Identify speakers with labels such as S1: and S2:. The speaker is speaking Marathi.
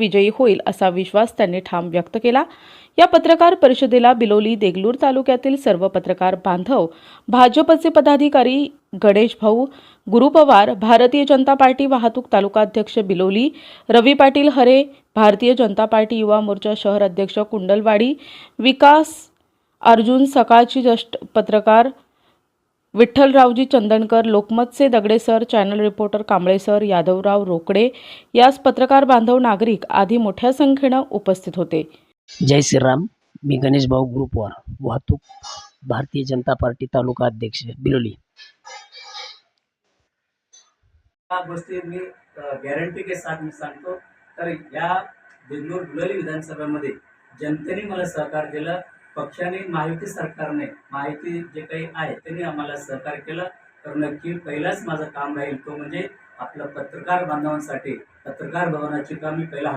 S1: विजयी होईल असा विश्वास त्यांनी ठाम व्यक्त केला. या पत्रकार परिषदेला बिलोली देगलूर तालुक्यातील सर्व पत्रकार बांधव भाजपचे पदाधिकारी गणेश भाऊ गुरु पवार भारतीय जनता पार्टी वाहतूक तालुकाध्यक्ष बिलोली रवी पाटील हरे भारतीय जनता पार्टी युवा मोर्चा शहर अध्यक्ष कुंडलवाडी विकास अर्जुन सकाळची जस्ट पत्रकार Vitthalraoji Chandankar लोकमतचे Dagde sir channel reporter Kamble sir Yadavrao Rokade यास पत्रकार बांधव नागरिक आदी मोठ्या संख्येनं उपस्थित होते.
S2: जय श्रीराम मी गणेश भाऊ ग्रुपवर वाहतूक भारतीय जनता पार्टी तालुका अध्यक्ष बिलोली.
S3: या गोष्टी मी गॅरंटी के साथ मी सांगतो. तर या बेंगलोर बिलोली विधानसभेमध्ये जनतेने मला सहकार दिलं. पक्षाने माहिती सरकारने माहिती जे काही आहे त्यांनी आम्हाला सहकार्य केलं. तर नक्की पहिलाच माझं काम राहील तो म्हणजे आपलं पत्रकार बांधवांसाठी पत्रकार भवनाची कामी पहिला